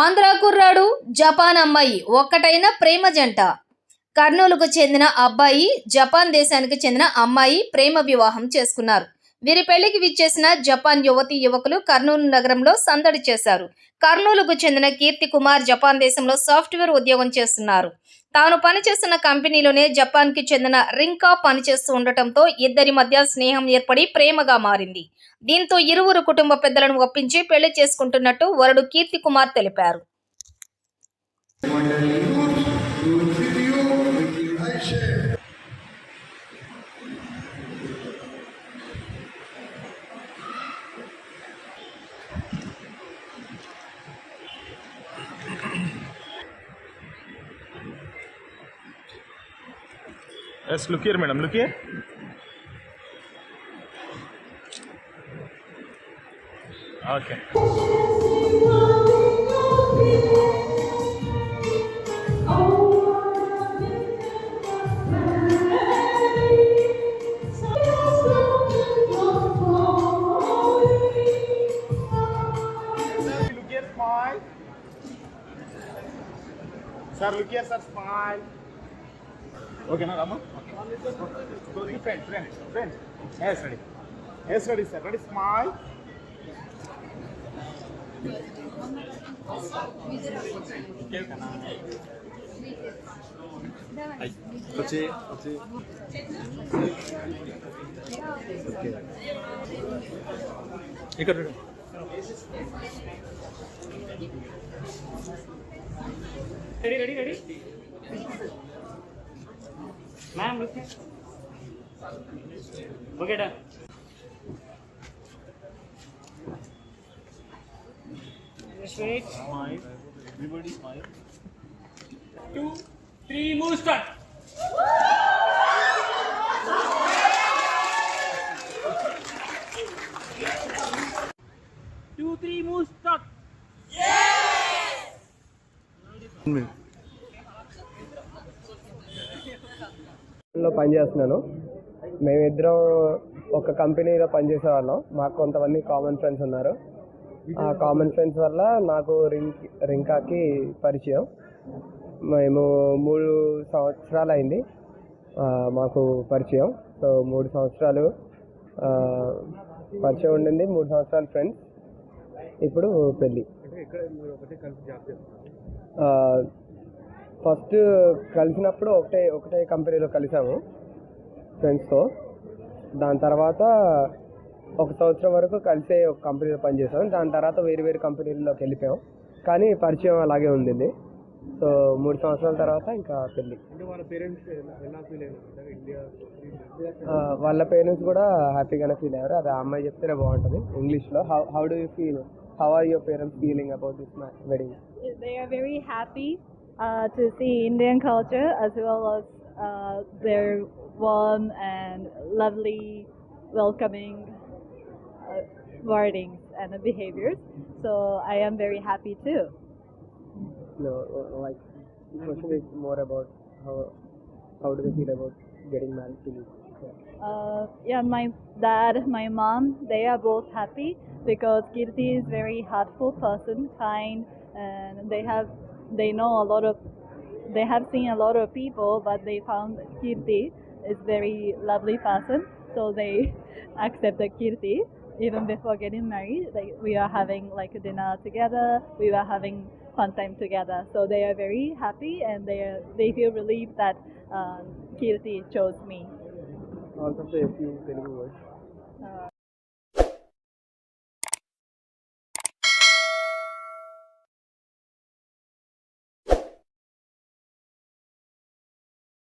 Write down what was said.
ఆంధ్ర కుర్రాడు జపాన్ అమ్మాయి ఒక్కటైన ప్రేమ జంట కర్నూలుకు చెందిన అబ్బాయి జపాన్ దేశానికి చెందిన అమ్మాయి ప్రేమ వివాహం చేసుకున్నారు వీరి పెళ్లికి విచ్చేసిన జపాన్ యువతి యువకులు కర్నూలు నగరంలో సందడి చేశారు కర్నూలుకు చెందిన కీర్తి కుమార్ జపాన్ దేశంలో సాఫ్ట్వేర్ ఉద్యోగం చేస్తున్నారు తాను పనిచేస్తున్న కంపెనీలోనే కి చెందిన రింకా పనిచేస్తూ ఉండటంతో ఇద్దరి మధ్య స్నేహం ఏర్పడి ప్రేమగా మారింది దీంతో ఇరువురు కుటుంబ పెద్దలను ఒప్పించి పెళ్లి చేసుకుంటున్నట్టు వరుడు కీర్తి కుమార్ తెలిపారు Yes, look here, madam. Look here. Okay. Sir, look here, sir, smile. ఓకేనా Rama friends friends friends yes ready yes ready sir ready smile వచ్చి వచ్చి ఇక్కడ రెడీ రెడీ రెడీ मैम रुकिए okay done Just wait. Smile. Everybody smile. Two, three, move start. Two, three, move start. Yes. కంపెనీలో పనిచేస్తున్నాను మేమిద్దరం ఒక కంపెనీలో పనిచేసే వాళ్ళం మాకు కొంతమంది కామన్ ఫ్రెండ్స్ ఉన్నారు ఆ కామన్ ఫ్రెండ్స్ వల్ల నాకు రింక్ రింకాకి పరిచయం మేము మూడు సంవత్సరాలు అయింది మాకు పరిచయం సో మూడు సంవత్సరాలు పరిచయం ఉండింది మూడు సంవత్సరాలు ఫ్రెండ్స్ ఇప్పుడు పెళ్ళి ఫస్ట్ కలిసినప్పుడు ఒకటే ఒకటే కంపెనీలో కలిసాము ఫ్రెండ్స్తో దాని తర్వాత ఒక సంవత్సరం వరకు కలిసే ఒక కంపెనీలో పనిచేసాం దాని తర్వాత వేరు వేరు కంపెనీల్లోకి వెళ్ళిపోయాం కానీ పరిచయం అలాగే ఉంది సో మూడు సంవత్సరాల తర్వాత ఇంకా పెళ్ళి వాళ్ళ పేరెంట్స్ కూడా హ్యాపీగానే ఫీల్ అయ్యారు అది అమ్మాయి చెప్తేనే బాగుంటుంది ఇంగ్లీష్లో how how do you feel how are your parents feeling about this wedding they are very happy uh, to see Indian culture as well as uh, their warm and lovely, welcoming uh, wordings and behaviors. So I am very happy too. No, uh, like the question is more about how how do they feel about getting married to you? Yeah. Uh, yeah, my dad, my mom, they are both happy because Kirti is very heartful person, kind, and they have they know a lot of, they have seen a lot of people, but they found Kirti is very lovely person, so they accepted Kirti even before getting married. we are having like dinner together, we were having fun time together. So they are very happy and they are, they feel relieved that um, Kirti chose me. Also,